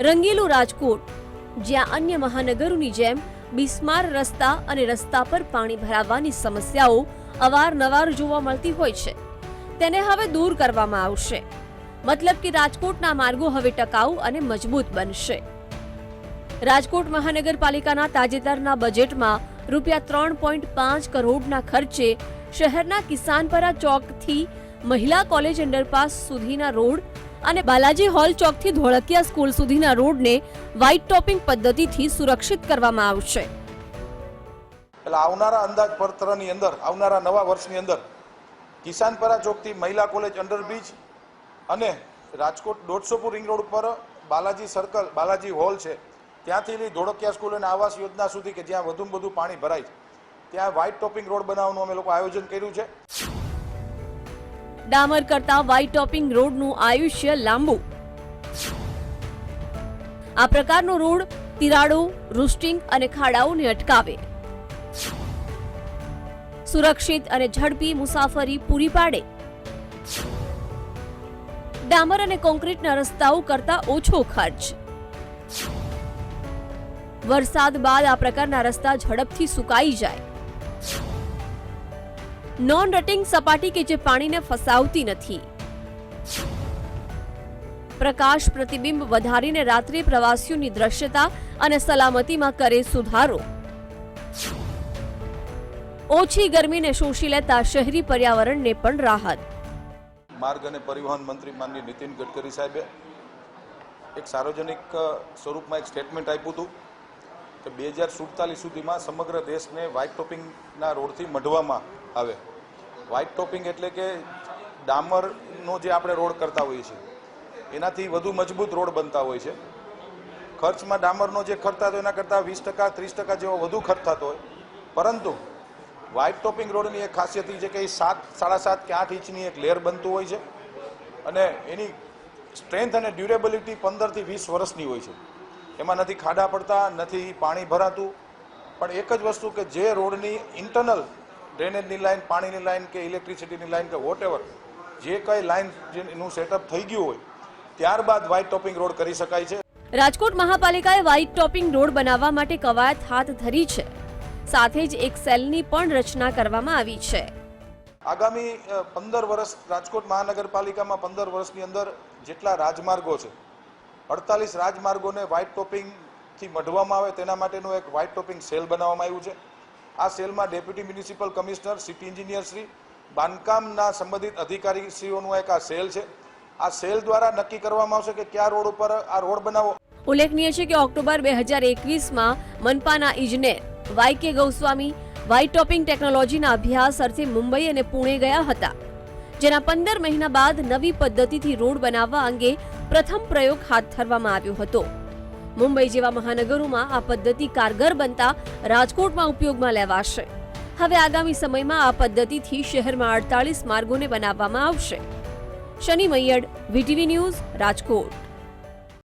રંગીલું રાજકોટ, જ્યાં અન્ય મહાનગરોની જેમ બિસ્માર રસ્તા અને રસ્તા પર પાણી ભરાવાની સમસ્યાઓ અવારનવાર જોવા મળતી હોય છે. તેને હવે દૂર કરવામાં આવશે. મતલબ કે રાજકોટના માર્ગો હવે ટકાઉ અને મજબૂત બનશે. રાજકોટ મહાનગરપાલિકાના તાજેતરના બજેટમાં રૂપિયા ત્રણ પોઈન્ટ પાંચ કરોડના ખર્ચે શહેરના કિસાનપરા ચોકથી મહિલા કોલેજ અંડરપાસ સુધીના રોડ અને બાલાજી હોલ ચોકથી ધોળકિયા સ્કૂલ સુધીના રોડને વ્હાઇટ ટોપિંગ પદ્ધતિથી સુરક્ષિત કરવામાં આવશે. એટલે આવનારા અંદાજપત્રની અંદર, આવનારા નવા વર્ષની અંદર, કિસાનપરા ચોકથી મહિલા કોલેજ અંડરબ્રિજ અને રાજકોટ દોઢસોપુર રિંગ રોડ ઉપર બાલાજી સર્કલ બાલાજી હોલ છે. ત્યાંથી લઈ ધોળકિયા સ્કૂલ અને આવાસ યોજના સુધી કે જ્યાં વધુમાં વધુ પાણી ભરાય છે. ત્યાં વ્હાઇટ ટોપિંગ રોડ બનાવવાનું અમે લોકો આયોજન કર્યું છે. ડામર કરતા વ્હાઇટ ટોપિંગ રોડનું આયુષ્ય લાંબુ. આ પ્રકારનો રોડ તિરાડો રૂસ્ટિંગ અને ખાડાઓને અટકાવે. સુરક્ષિત અને ઝડપી મુસાફરી પૂરી પાડે. ડામર અને કોન્ક્રીટના રસ્તાઓ કરતા ઓછો ખર્ચ. વરસાદ બાદ આ પ્રકારના રસ્તા ઝડપથી સુકાઈ જાય. નોન રટિંગ સપાટી કે જે પાણીને ફસાવતી નથી. પ્રકાશ પ્રતિબિંબ વધારીને રાત્રે પ્રવાસીઓની દ્રશ્યતા અને સલામતીમાં કરે સુધારો. ઓછી ગરમીને શોષી લેતા શહેરી પર્યાવરણને પણ રાહત. માર્ગ અને પરિવહન મંત્રી માનની નીતિન ગડકરી સાહેબે એક સાર્વજનિક સ્વરૂપમાં એક સ્ટેટમેન્ટ આપ્યું હતું. કે બે હજાર સુડતાલીસ સુધીમાં સમગ્ર દેશને વ્હાઇટ ટોપિંગના રોડથી મઢવામાં આવે. વ્હાઇટ ટોપિંગ એટલે કે ડામરનો જે આપણે રોડ કરતા હોઈએ છીએ, એનાથી વધુ મજબૂત રોડ બનતા હોય છે. ખર્ચમાં ડામરનો જે ખર્ચ થતો એના કરતાં વીસ ટકા, ત્રીસ ટકા જેવો વધુ ખર્ચ થતો હોય. પરંતુ વ્હાઇટ ટોપિંગ રોડની એક ખાસિયત એ છે કે એ સાત, સાડા સાત કે આઠ ઇંચની એક લેયર બનતું હોય છે. અને એની સ્ટ્રેન્થ અને ડ્યુરેબિલિટી પંદરથી વીસ વર્ષની હોય છે. એમાં નથી ખાડા પડતા નથી પાણી ભરાતું. પણ એક જ વસ્તુ કે જે રોડની ઇન્ટરનલ ડ્રેનેજની લાઇન પાણીની લાઇન કે ઇલેક્ટ્રિસિટીની લાઇન કે વોટ એવર જે કંઈ લાઇન એનું સેટઅપ થઈ ગયું હોય ત્યારબાદ વ્હાઇટ ટોપિંગ રોડ કરી શકાય છે. રાજકોટ મહાપાલિકાએ વ્હાઇટ ટોપિંગ રોડ બનાવવા માટે કવાયત હાથ ધરી છે. સાથે જ એક સેલની પણ રચના કરવામાં આવી છે. આગામી પંદર વર્ષ રાજકોટ મહાનગરપાલિકામાં પંદર વર્ષની અંદર જેટલા રાજમાર્ગો છે અડતાલીસ રાજમાર્ગોને વ્હાઇટ ટોપિંગથી મઢવામાં આવે તેના માટેનું એક વ્હાઇટ ટોપિંગ સેલ બનાવવામાં આવ્યું છે. આ સેલમાં deputy municipal commissioner, city engineer Shri, બાંધકામના સંબંધિત અધિકારીશ્રીઓનું એક આ સેલ છે. આ સેલ દ્વારા નક્કી કરવામાં આવશે કે કયા રોડ ઉપર આ રોડ બનાવવો ઉલ્લેખનીય છે કે ઓક્ટોબર બે હજાર એકવીસમાં મનપાના ઇજનેર વાય કે ગૌસ્વામી વ્હાઇટ ટોપિંગ ટેકનોલોજીના અભ્યાસ અર્થે મુંબઈ અને પુણે ગયા હતા, જેના પંદર મહિના બાદ નવી પદ્ધતિથી રોડ બનાવવા અંગે પ્રથમ પ્રયોગ હાથ ધરવામાં આવ્યો હતો. મુંબઈ જેવા મહાનગરોમાં આ પદ્ધતિ કારગર બનતા રાજકોટમાં ઉપયોગમાં લેવાશે. હવે આગામી સમયમાં આ પદ્ધતિથી શહેરમાં અડતાલીસ માર્ગોને બનાવવામાં આવશે. Shani Maiyad, VTV news, Rajkot.